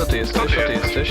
Co ty jesteś? Co ty jesteś?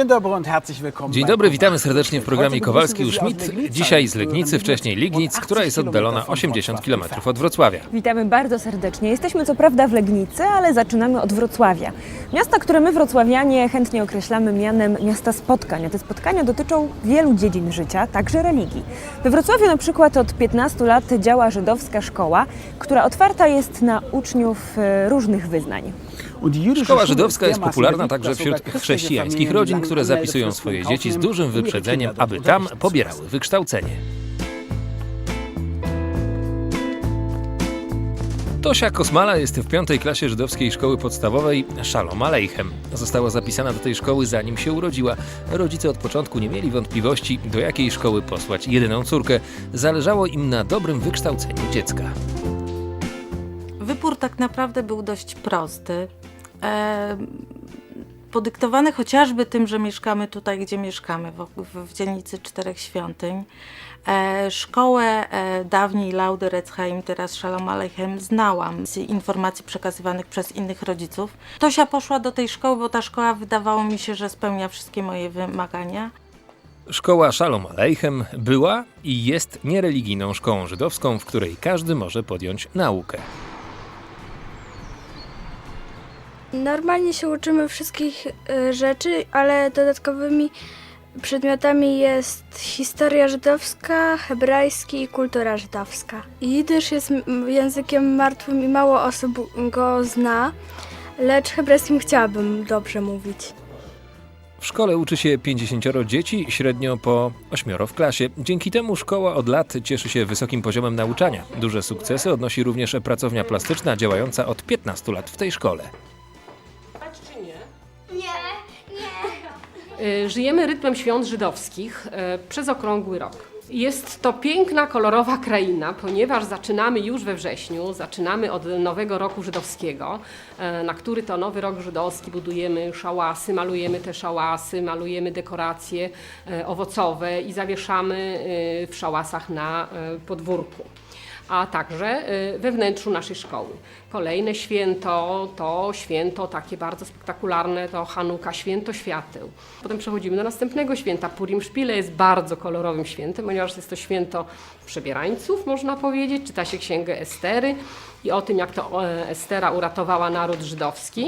Dzień dobry und herzlich willkommen. Dzień dobry, witamy serdecznie w programie Kowalski u Schmidt. Dzisiaj z Legnicy, wcześniej Lignic, 80 która jest oddalona kilometrów 80 von km od Wrocławia. Witamy bardzo serdecznie. Jesteśmy co prawda w Legnicy, ale zaczynamy od Wrocławia. Miasta, które my wrocławianie chętnie określamy mianem miasta spotkań. A te spotkania dotyczą wielu dziedzin życia, także religii. We Wrocławiu na przykład od 15 lat działa żydowska szkoła, która otwarta jest na uczniów e, różnych wyznań. Szkoła żydowska jest popularna także wśród chrześcijańskich rodzin, które zapisują swoje dzieci z dużym wyprzedzeniem, aby tam pobierały wykształcenie. Tosia Kosmala jest w piątej klasie żydowskiej szkoły podstawowej Shalom Aleichem. Została zapisana do tej szkoły zanim się urodziła. Rodzice od początku nie mieli wątpliwości, do jakiej szkoły posłać jedyną córkę. Zależało im na dobrym wykształceniu dziecka. Wybór tak naprawdę był dość prosty. E, podyktowany chociażby tym, że mieszkamy tutaj, gdzie mieszkamy, w, w, w dzielnicy Czterech Świątyń. E, szkołę e, dawniej Laudy Retzheim, teraz Shalom Aleichem, znałam z informacji przekazywanych przez innych rodziców. Tosia poszła do tej szkoły, bo ta szkoła wydawało mi się, że spełnia wszystkie moje wymagania. Szkoła Shalom Aleichem była i jest niereligijną szkołą żydowską, w której każdy może podjąć naukę. Normalnie się uczymy wszystkich y, rzeczy, ale dodatkowymi przedmiotami jest historia żydowska, hebrajski i kultura żydowska. Jidysz jest językiem martwym i mało osób go zna, lecz hebrajskim chciałabym dobrze mówić. W szkole uczy się 50 dzieci, średnio po 8 w klasie. Dzięki temu szkoła od lat cieszy się wysokim poziomem nauczania. Duże sukcesy odnosi również pracownia plastyczna działająca od 15 lat w tej szkole. Y, Żyjemy rytmem świąt żydowskich e, przez okrągły rok. Jest to piękna, kolorowa kraina, ponieważ zaczynamy już we wrześniu, zaczynamy od nowego roku żydowskiego, e, na który to nowy rok żydowski budujemy szałasy, malujemy te szałasy, malujemy dekoracje e, owocowe i zawieszamy e, w szałasach na e, podwórku a także y, we wnętrzu naszej szkoły. Kolejne święto to święto takie bardzo spektakularne, to Hanuka, święto świateł. Potem przechodzimy do następnego święta. Purim Szpile jest bardzo kolorowym świętem, ponieważ jest to święto przebierańców, można powiedzieć. Czyta się księgę Estery i o tym, jak to e, Estera uratowała naród żydowski.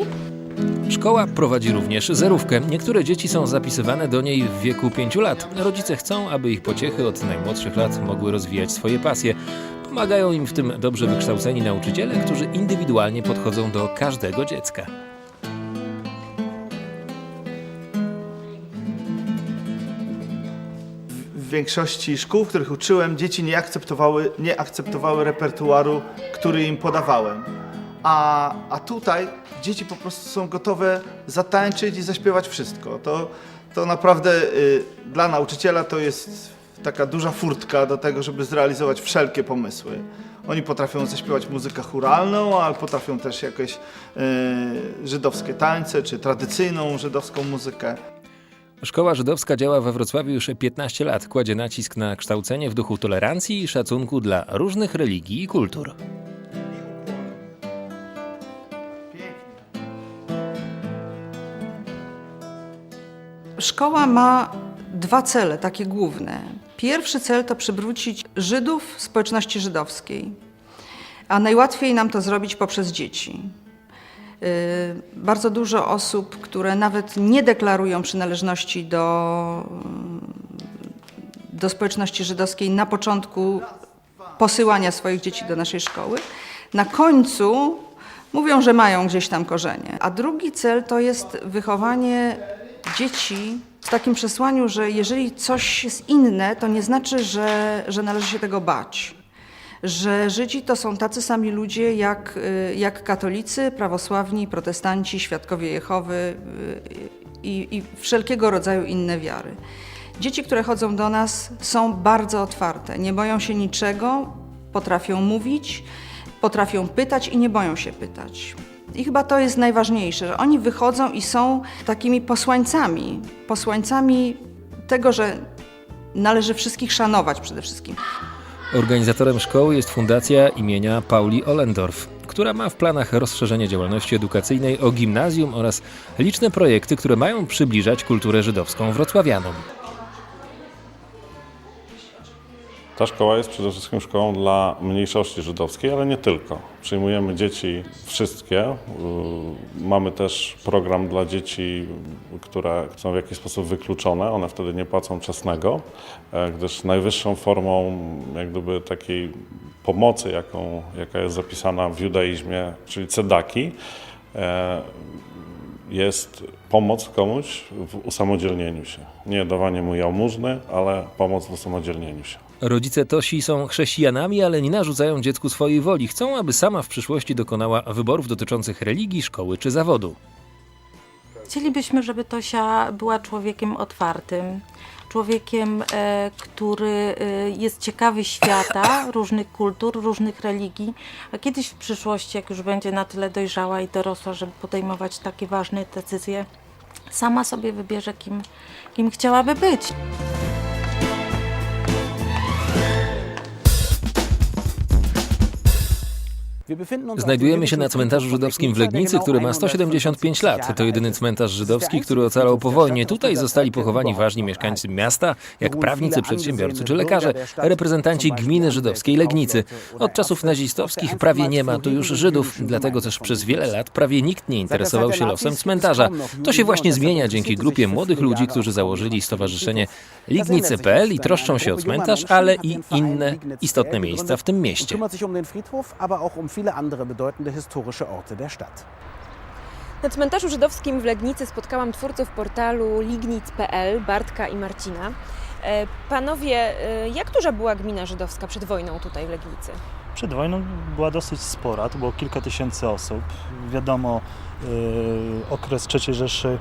Szkoła prowadzi również zerówkę. Niektóre dzieci są zapisywane do niej w wieku 5 lat. Rodzice chcą, aby ich pociechy od najmłodszych lat mogły rozwijać swoje pasje. Pomagają im w tym dobrze wykształceni nauczyciele, którzy indywidualnie podchodzą do każdego dziecka. w większości szkół, w których uczyłem, dzieci nie akceptowały, nie akceptowały repertuaru, który im podawałem. A, a tutaj dzieci po prostu są gotowe zatańczyć i zaśpiewać wszystko. To, to naprawdę y, dla nauczyciela to jest taka duża furtka do tego, żeby zrealizować wszelkie pomysły. Oni potrafią zaśpiewać muzykę churalną, ale potrafią też jakieś y, żydowskie tańce, czy tradycyjną żydowską muzykę. Szkoła żydowska działa we Wrocławiu już 15 lat. Kładzie nacisk na kształcenie w duchu tolerancji i szacunku dla różnych religii i kultur. Szkoła ma dwa cele, takie główne. Pierwszy cel to przywrócić Żydów społeczności żydowskiej, a najłatwiej nam to zrobić poprzez dzieci. Yy, Bardzo dużo osób, które nawet nie deklarują przynależności do, do społeczności żydowskiej na początku posyłania swoich dzieci do naszej szkoły, na końcu mówią, że mają gdzieś tam korzenie. A drugi cel to jest wychowanie dzieci w takim przesłaniu, że jeżeli coś jest inne, to nie znaczy, że, że należy się tego bać. Że Żydzi to są tacy sami ludzie jak, y, jak katolicy, prawosławni, protestanci, świadkowie Jehowy y, i, i wszelkiego rodzaju inne wiary. Dzieci, które chodzą do nas, są bardzo otwarte, nie boją się niczego, potrafią mówić, potrafią pytać i nie boją się pytać. I chyba to jest najważniejsze, że oni wychodzą i są takimi posłańcami, posłańcami tego, że należy wszystkich szanować przede wszystkim. Organizatorem szkoły jest Fundacja imienia Pauli Ollendorf, która ma w planach rozszerzenie działalności edukacyjnej o gimnazjum oraz liczne projekty, które mają przybliżać kulturę żydowską wrocławianom. Ta szkoła jest przede wszystkim szkołą dla mniejszości żydowskiej, ale nie tylko. Przyjmujemy dzieci wszystkie. Yy, Mamy też program dla dzieci, które są w jakiś sposób wykluczone. One wtedy nie płacą czesnego, e, gdyż najwyższą formą jak gdyby takiej pomocy, jaką, jaka jest zapisana w judaizmie, czyli cedaki, e, jest pomoc komuś w usamodzielnieniu się. Nie dawanie mu jałmużny, ale pomoc w usamodzielnieniu się. Rodzice Tosi są chrześcijanami, ale nie narzucają dziecku swojej woli. Chcą, aby sama w przyszłości dokonała wyborów dotyczących religii, szkoły czy zawodu. Chcielibyśmy, żeby Tosia była człowiekiem otwartym, człowiekiem, e, który e, jest ciekawy świata, różnych kultur, różnych religii, a kiedyś w przyszłości, jak już będzie na tyle dojrzała i dorosła, żeby podejmować takie ważne decyzje, sama sobie wybierze, kim, kim chciałaby być. Znajdujemy się na cmentarzu żydowskim w Legnicy, który ma 175 lat. To jedyny cmentarz żydowski, który ocalał po wojnie. Tutaj zostali pochowani ważni mieszkańcy miasta, jak prawnicy, przedsiębiorcy czy lekarze, reprezentanci gminy żydowskiej Legnicy. Od czasów nazistowskich prawie nie ma tu już Żydów, dlatego też przez wiele lat prawie nikt nie interesował się losem cmentarza. To się właśnie zmienia dzięki grupie młodych ludzi, którzy założyli stowarzyszenie Lignice.pl i troszczą się o cmentarz, ale i inne istotne miejsca w tym mieście. Viele andere bedeutende historische Orte der Stadt. Na cmentarzu żydowskim w Legnicy spotkałam twórców portalu lignic.pl, Bartka i Marcina. E, Panowie, e, jak duża była gmina żydowska przed wojną tutaj w Legnicy? Przed wojną była dosyć spora, to było kilka tysięcy osób. Wiadomo, yy, okres III Rzeszy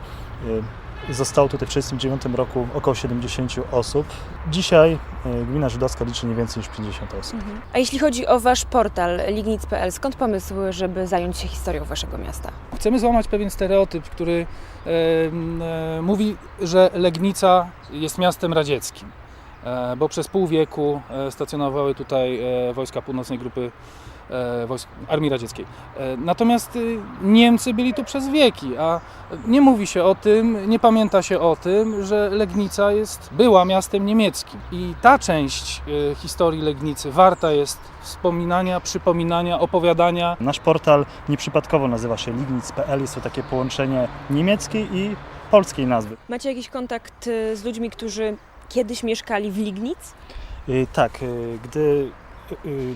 zostało tutaj w 1939 roku około 70 osób. Dzisiaj yy, gmina żydowska liczy nie więcej niż 50 osób. A jeśli chodzi o wasz portal lignic.pl, skąd pomysł, żeby zająć się historią waszego miasta? Chcemy złamać pewien stereotyp, który e, e, mówi, że Legnica jest miastem radzieckim, e, bo przez pół wieku e, stacjonowały tutaj e, wojska północnej grupy e, wojsk Armii Radzieckiej. E, natomiast y, Niemcy byli tu przez wieki, a nie mówi się o tym, nie pamięta się o tym, że Legnica jest, była miastem niemieckim. I ta część e, historii Legnicy warta jest wspominania, przypominania, opowiadania. Nasz portal nieprzypadkowo nazywa się lignic.pl. Jest to takie połączenie niemieckiej i polskiej nazwy. Macie jakiś kontakt y, z ludźmi, którzy kiedyś mieszkali w Lignic? Y, Tak, y, gdy y, y,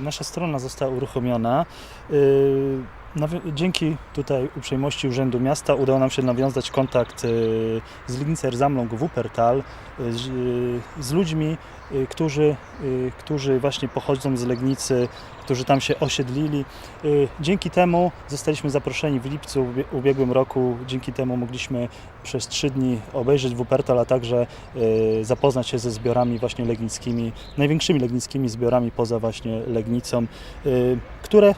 nasza strona została uruchomiona, y, dzięki tutaj uprzejmości Urzędu Miasta udało nam się nawiązać kontakt y, z Lignicer Zamlung Wuppertal, y, z, y, z ludźmi, którzy, którzy właśnie pochodzą z Legnicy, którzy tam się osiedlili. Dzięki temu zostaliśmy zaproszeni w lipcu ubie- ubiegłym roku. Dzięki temu mogliśmy przez trzy dni obejrzeć Wuppertal, a także zapoznać się ze zbiorami właśnie legnickimi, największymi legnickimi zbiorami poza właśnie Legnicą, które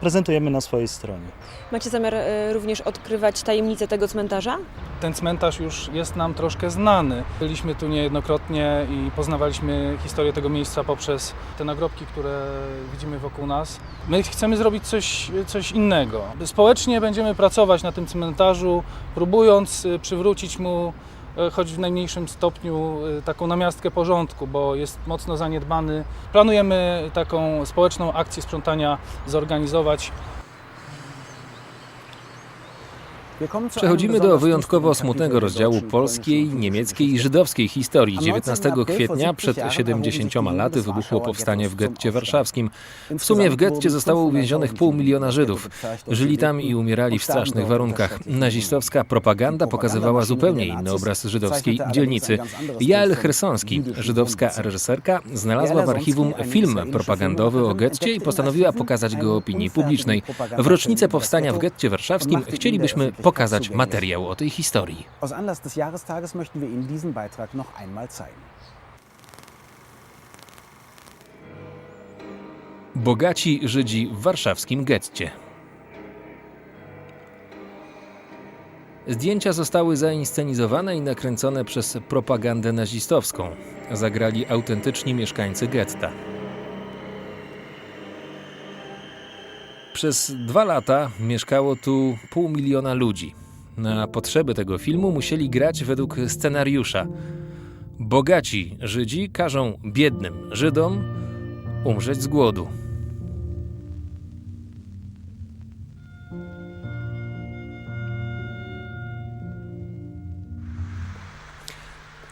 prezentujemy na swojej stronie. Macie zamiar y, również odkrywać tajemnicę tego cmentarza? Ten cmentarz już jest nam troszkę znany. Byliśmy tu niejednokrotnie i poznawaliśmy historię tego miejsca poprzez te nagrobki, które widzimy wokół nas. My chcemy zrobić coś, coś innego. Społecznie będziemy pracować na tym cmentarzu, próbując y, przywrócić mu choć w najmniejszym stopniu y, taką namiastkę porządku, bo jest mocno zaniedbany. Planujemy taką społeczną akcję sprzątania zorganizować. Przechodzimy do wyjątkowo smutnego rozdziału polskiej, niemieckiej i żydowskiej historii. 19 kwietnia przed 70 laty wybuchło powstanie w getcie warszawskim. W sumie w getcie zostało uwięzionych pół miliona Żydów. Żyli tam i umierali w strasznych warunkach. Nazistowska propaganda pokazywała zupełnie inny obraz żydowskiej dzielnicy. Jael Chersonski, żydowska reżyserka, znalazła w archiwum film propagandowy o getcie i postanowiła pokazać go opinii publicznej. W rocznicę powstania w getcie warszawskim chcielibyśmy pokazać pokazać materiał o tej historii. Aus Anlass des Jahrestages möchten wir Ihnen diesen Beitrag noch einmal zeigen. Bogaci Żydzi w warszawskim getcie. Zdjęcia zostały zainscenizowane i nakręcone przez propagandę nazistowską. Zagrali autentyczni mieszkańcy getta. Przez dwa lata mieszkało tu pół miliona ludzi. Na potrzeby tego filmu musieli grać według scenariusza. Bogaci Żydzi każą biednym Żydom umrzeć z głodu.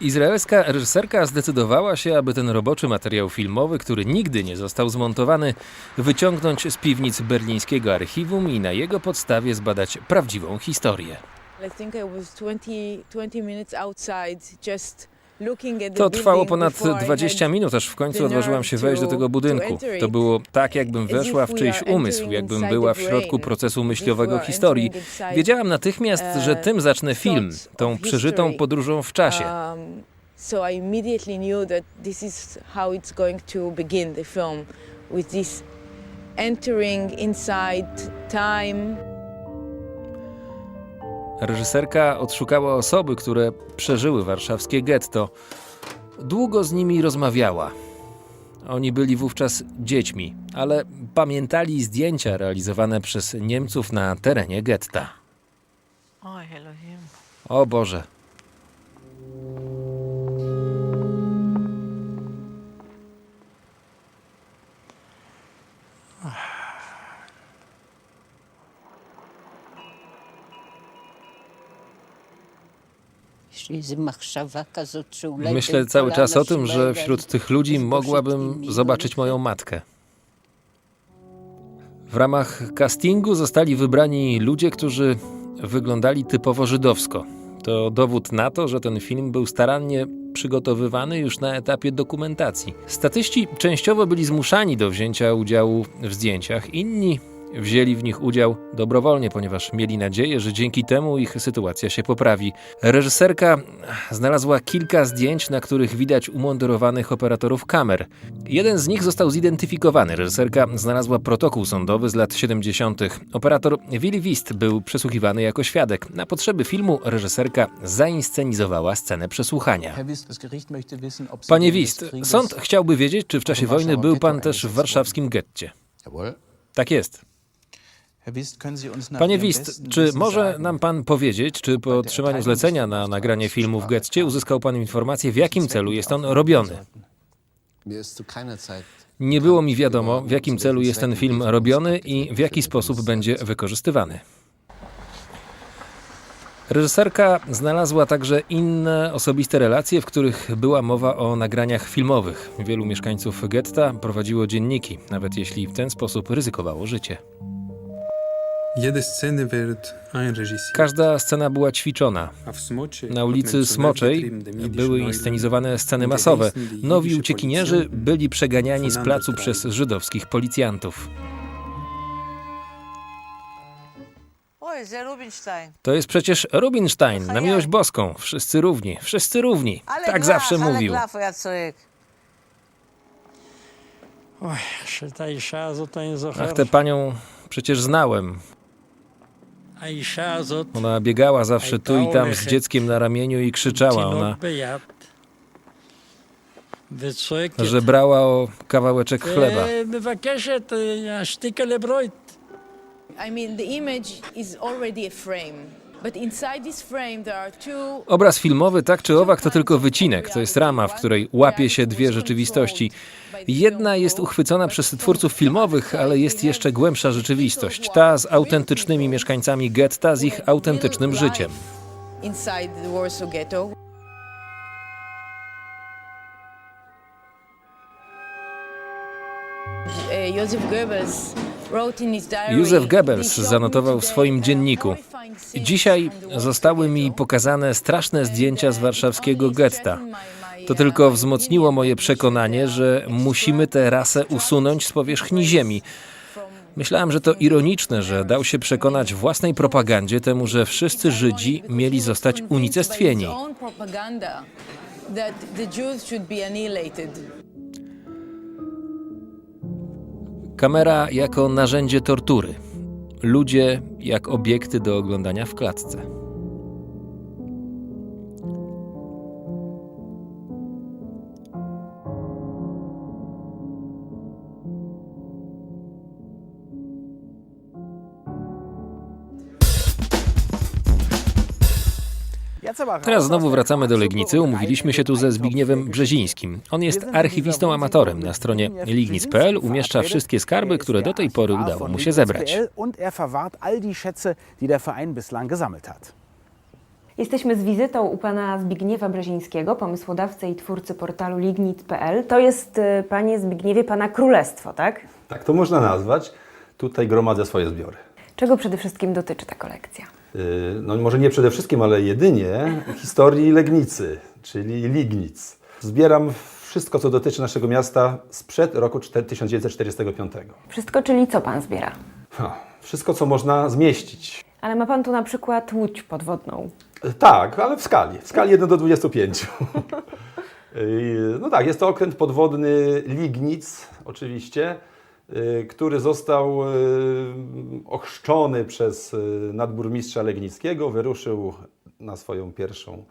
Izraelska reżyserka zdecydowała się, aby ten roboczy materiał filmowy, który nigdy nie został zmontowany, wyciągnąć z piwnic berlińskiego archiwum i na jego podstawie zbadać prawdziwą historię. To trwało ponad 20 minut, aż w końcu odważyłam się wejść do tego budynku. To było tak, jakbym weszła w czyjś umysł, jakbym była w środku procesu myśliowego historii. Wiedziałam natychmiast, że tym zacznę film, tą przeżytą podróżą w czasie. So I immediately knew that this is how it's going to begin the film with this entering inside time. Reżyserka odszukała osoby, które przeżyły warszawskie getto. Długo z nimi rozmawiała. Oni byli wówczas dziećmi, ale pamiętali zdjęcia realizowane przez Niemców na terenie getta. O Boże. Myślę cały czas o tym, że wśród tych ludzi mogłabym zobaczyć moją matkę. W ramach castingu zostali wybrani ludzie, którzy wyglądali typowo żydowsko. To dowód na to, że ten film był starannie przygotowywany już na etapie dokumentacji. Statyści częściowo byli zmuszani do wzięcia udziału w zdjęciach, inni wzięli w nich udział dobrowolnie, ponieważ mieli nadzieję, że dzięki temu ich sytuacja się poprawi. Reżyserka znalazła kilka zdjęć, na których widać umundurowanych operatorów kamer. Jeden z nich został zidentyfikowany. Reżyserka znalazła protokół sądowy z lat 70. Operator Willy Wist był przesłuchiwany jako świadek. Na potrzeby filmu reżyserka zainscenizowała scenę przesłuchania. Panie Wist, sąd chciałby wiedzieć, czy w czasie wojny był pan też w warszawskim getcie. Tak jest. Panie Wist, czy może nam pan powiedzieć, czy po otrzymaniu zlecenia na nagranie filmu w getcie uzyskał pan informację, w jakim celu jest on robiony? Nie było mi wiadomo, w jakim celu jest ten film robiony i w jaki sposób będzie wykorzystywany. Reżyserka znalazła także inne osobiste relacje, w których była mowa o nagraniach filmowych. Wielu mieszkańców getta prowadziło dzienniki, nawet jeśli w ten sposób ryzykowało życie. Każda scena była ćwiczona. Na ulicy Smoczej były inscenizowane sceny masowe. Nowi uciekinierzy byli przeganiani z placu przez żydowskich policjantów. To jest przecież Rubinstein, na miłość boską. Wszyscy równi, wszyscy równi. Tak zawsze mówił. Ach, tę panią przecież znałem. Ona biegała zawsze tu i tam z dzieckiem na ramieniu i krzyczała. Ona żebrała o kawałeczek chleba. Obraz filmowy, tak czy owak, to tylko wycinek, to jest rama, w której łapie się dwie rzeczywistości. Jedna jest uchwycona przez twórców filmowych, ale jest jeszcze głębsza rzeczywistość. Ta z autentycznymi mieszkańcami getta, z ich autentycznym życiem. Joseph Goebbels Józef Goebbels "This zanotował w swoim dzienniku. Dzisiaj zostały mi pokazane straszne zdjęcia z warszawskiego getta. To tylko wzmocniło moje przekonanie, że musimy tę rasę usunąć z powierzchni ziemi. Myślałem, że to ironiczne, że dał się przekonać własnej propagandzie temu, że wszyscy Żydzi mieli zostać unicestwieni. Kamera jako narzędzie tortury. Ludzie jak obiekty do oglądania w klatce. Teraz znowu wracamy do Legnicy. Umówiliśmy się tu ze Zbigniewem Brzezińskim. On jest archiwistą amatorem. Na stronie lignic.pl umieszcza wszystkie skarby, które do tej pory udało mu się zebrać. Er. Jesteśmy z wizytą u pana Zbigniewa Brzezińskiego, pomysłodawcy i twórcy portalu lignit.pl. To jest, y, panie Zbigniewie, pana królestwo, tak? Tak to można nazwać. Tutaj gromadzę swoje zbiory. Czego przede wszystkim dotyczy ta kolekcja? Yy, No może nie przede wszystkim, ale jedynie historii Legnicy, czyli Lignic. Zbieram wszystko, co dotyczy naszego miasta sprzed roku 4- 1945. Wszystko, czyli co pan zbiera? Ha, Wszystko, co można zmieścić. Ale ma pan tu na przykład łódź podwodną. Tak, ale w skali. W skali 1 do 25. Yy, No tak, jest to okręt podwodny Lignic, oczywiście, który został yy, ochrzczony przez yy, nadburmistrza Legnickiego, wyruszył na swoją pierwszą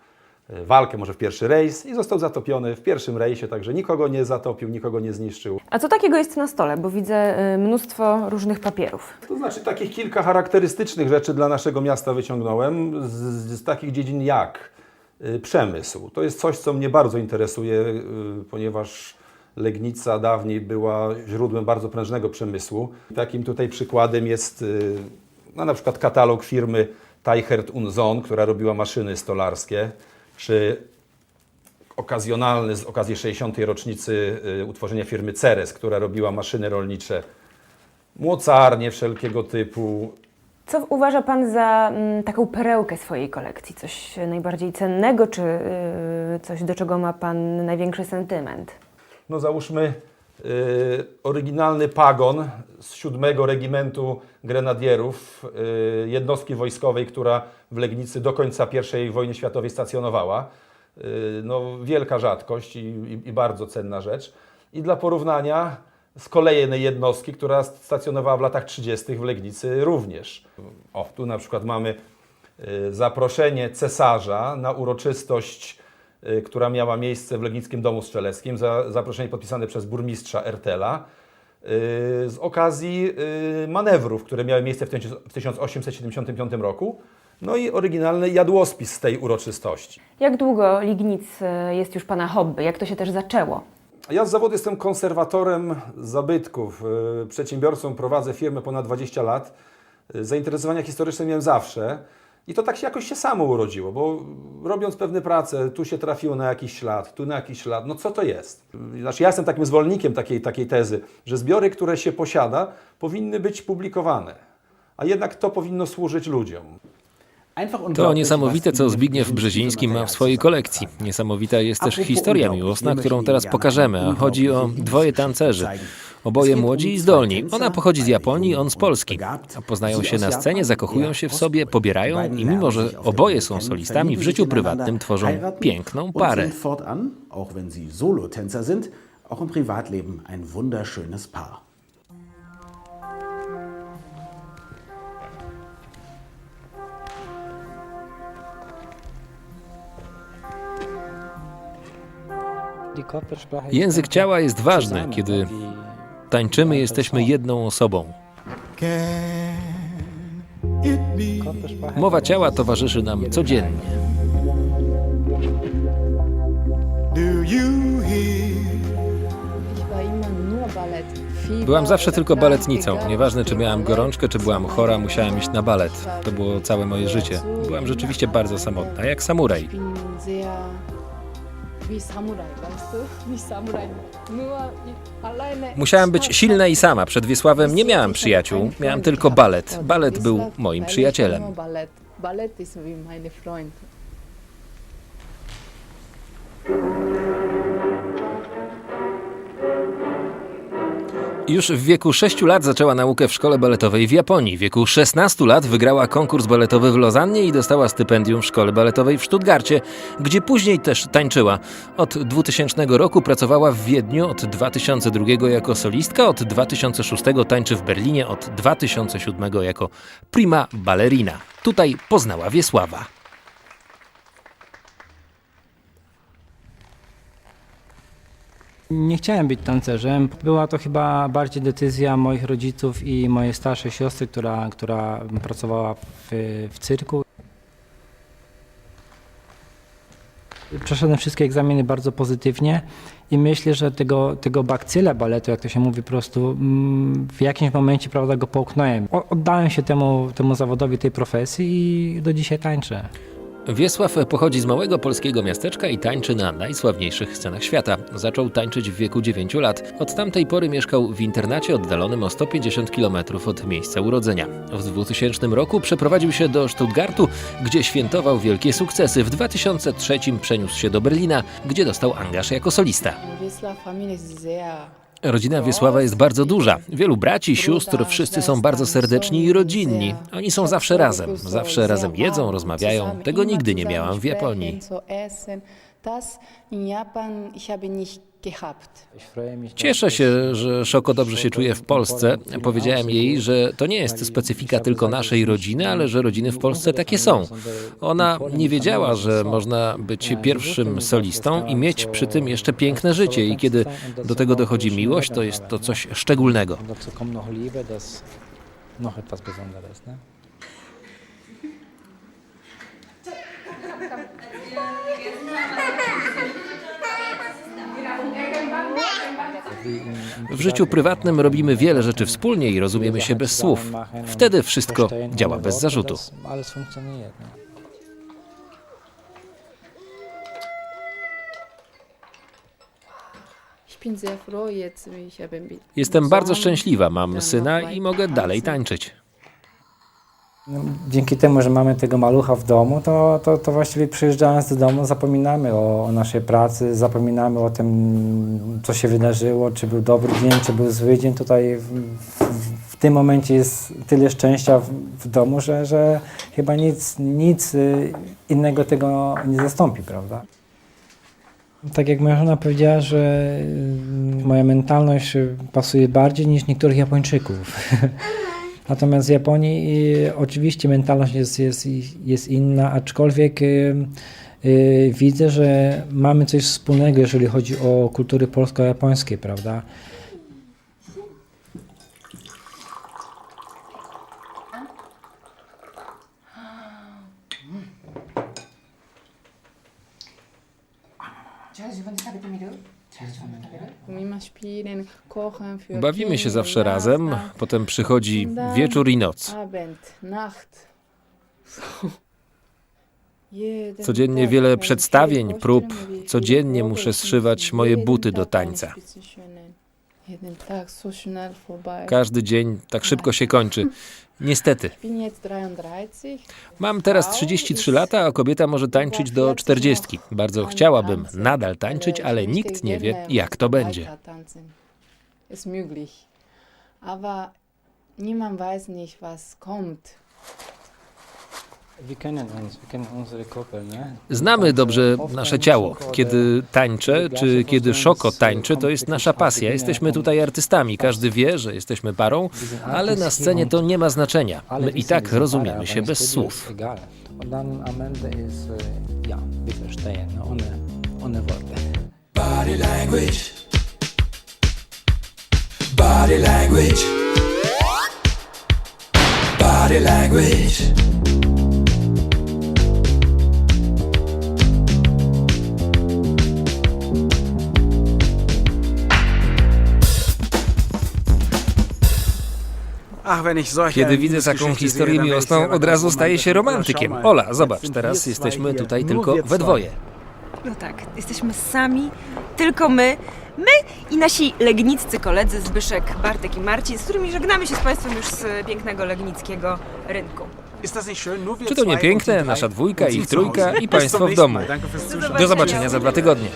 walkę, może w pierwszy rejs i został zatopiony w pierwszym rejsie, także nikogo nie zatopił, nikogo nie zniszczył. A co takiego jest na stole? Bo widzę y, mnóstwo różnych papierów. To znaczy takich kilka charakterystycznych rzeczy dla naszego miasta wyciągnąłem, z, z takich dziedzin jak y, przemysł. To jest coś, co mnie bardzo interesuje, y, ponieważ Legnica dawniej była źródłem bardzo prężnego przemysłu. Takim tutaj przykładem jest y, no, na przykład katalog firmy Teichert Unzon, która robiła maszyny stolarskie, czy okazjonalny z okazji 60. rocznicy y, utworzenia firmy Ceres, która robiła maszyny rolnicze, mocarnie wszelkiego typu. Co uważa pan za mm, taką perełkę swojej kolekcji? Coś najbardziej cennego, czy y, coś, do czego ma pan największy sentyment? No załóżmy y, oryginalny pagon z 7 Regimentu Grenadierów, y, jednostki wojskowej, która w Legnicy do końca I wojny światowej stacjonowała. Y, no, wielka rzadkość i, i, i bardzo cenna rzecz. I dla porównania z kolejnej jednostki, która stacjonowała w latach 30. w Legnicy również. O, tu na przykład mamy y, zaproszenie cesarza na uroczystość, która miała miejsce w Legnickim Domu Strzeleckim, za, zaproszenie podpisane przez burmistrza Ertela, y, z okazji y, manewrów, które miały miejsce w, tysiąc- w 1875 roku. No i oryginalny jadłospis z tej uroczystości. Jak długo Lignic y, jest już pana hobby? Jak to się też zaczęło? Ja z zawodu jestem konserwatorem zabytków. y, Przedsiębiorcą prowadzę firmę ponad 20 lat. Y, Zainteresowania historyczne miałem zawsze. I to tak się jakoś się samo urodziło, bo robiąc pewne prace, tu się trafiło na jakiś ślad, tu na jakiś ślad. No co to jest? Znaczy ja jestem takim zwolennikiem takiej, takiej tezy, że zbiory, które się posiada, powinny być publikowane. A jednak to powinno służyć ludziom. To niesamowite, co Zbigniew Brzeziński ma w swojej kolekcji. Niesamowita jest też historia miłosna, którą teraz pokażemy, a chodzi o dwoje tancerzy. Oboje młodzi i zdolni. Ona pochodzi z Japonii, on z Polski. Poznają się na scenie, zakochują się w sobie, pobierają i mimo, że oboje są solistami, w życiu prywatnym tworzą piękną parę. Und sind fortan, auch wenn sie Solotänzer sind, auch im Privatleben ein wunderschönes Paar. Język ciała jest ważny, kiedy tańczymy, jesteśmy jedną osobą. Mowa ciała towarzyszy nam codziennie. Byłam zawsze tylko baletnicą. Nieważne, czy miałam gorączkę, czy byłam chora, musiałam iść na balet. To było całe moje życie. Byłam rzeczywiście bardzo samotna, jak samuraj. Musiałam być silna i sama. Przed Wiesławem nie miałam przyjaciół, miałam tylko balet. Balet był moim przyjacielem. Już w wieku 6 lat zaczęła naukę w szkole baletowej w Japonii. W wieku 16 lat wygrała konkurs baletowy w Lozannie i dostała stypendium w szkole baletowej w Stuttgarcie, gdzie później też tańczyła. Od 2000 roku pracowała w Wiedniu, od 2002 jako solistka, od 2006 tańczy w Berlinie, od 2007 jako prima ballerina. Tutaj poznała Wiesława. Nie chciałem być tancerzem. Była to chyba bardziej decyzja moich rodziców i mojej starszej siostry, która, która pracowała w, w cyrku. przeszedłem wszystkie egzaminy bardzo pozytywnie i myślę, że tego, tego bakcyla baletu, jak to się mówi po prostu, mm, w jakimś momencie prawda, go połknąłem. Oddałem się temu, temu zawodowi, tej profesji i do dzisiaj tańczę. Wiesław pochodzi z małego polskiego miasteczka i tańczy na najsławniejszych scenach świata. Zaczął tańczyć w wieku 9 lat. Od tamtej pory mieszkał w internacie oddalonym o 150 km od miejsca urodzenia. W 2000 roku przeprowadził się do Stuttgartu, gdzie świętował wielkie sukcesy. W 2003 przeniósł się do Berlina, gdzie dostał angaż jako solista. Rodzina Wiesława jest bardzo duża. Wielu braci, sióstr, wszyscy są bardzo serdeczni i rodzinni. Oni są zawsze razem, zawsze razem jedzą, rozmawiają. Tego nigdy nie miałam w Japonii. Cieszę się, że Szoko dobrze się czuje w Polsce. Powiedziałem jej, że to nie jest specyfika tylko naszej rodziny, ale że rodziny w Polsce takie są. Ona nie wiedziała, że można być pierwszym solistą i mieć przy tym jeszcze piękne życie. I kiedy do tego dochodzi miłość, to jest to coś szczególnego. W życiu prywatnym robimy wiele rzeczy wspólnie i rozumiemy się bez słów. Wtedy wszystko działa bez zarzutu. Jestem bardzo szczęśliwa, mam syna i mogę dalej tańczyć. No, Dzięki temu, że mamy tego malucha w domu, to, to, to właściwie przyjeżdżając do domu zapominamy o, o naszej pracy, zapominamy o tym, co się wydarzyło, czy był dobry dzień, czy był zły dzień. Tutaj w, w, w tym momencie jest tyle szczęścia w, w domu, że, że chyba nic, nic y, innego tego nie zastąpi, prawda? Tak jak moja żona powiedziała, że y, moja mentalność pasuje bardziej niż niektórych Japończyków. Natomiast w Japonii y, oczywiście mentalność jest, jest, jest inna, aczkolwiek y, y, widzę, że mamy coś wspólnego, jeżeli chodzi o kultury polsko-japońskie, prawda? Bawimy się zawsze razem, potem przychodzi wieczór i noc. Codziennie wiele przedstawień, prób. Codziennie muszę zszywać moje buty do tańca. Każdy dzień tak szybko się kończy. Niestety. Mam teraz 33 lata, a kobieta może tańczyć do 40. Bardzo chciałabym nadal tańczyć, ale nikt nie wie, jak to będzie. Möglich. Aber niemand weiß nicht, was kommt. Znamy dobrze nasze ciało. Kiedy tańczę, czy kiedy Szoko tańczy, to jest nasza pasja. Jesteśmy tutaj artystami. Każdy wie, że jesteśmy parą, ale na scenie to nie ma znaczenia. My i tak rozumiemy się bez słów. Ohne Worte. Body language. Body language. Body language. Kiedy widzę taką historię miłosną, od razu staję się romantykiem. Ola, zobacz, teraz jesteśmy tutaj tylko we dwoje. No tak, jesteśmy sami, tylko my, my i nasi legniccy koledzy Zbyszek, Bartek i Marcin, z którymi żegnamy się z Państwem już z pięknego legnickiego rynku. Czy to nie piękne? Nasza dwójka, ich trójka i państwo w domu. Do zobaczenia za dwa tygodnie.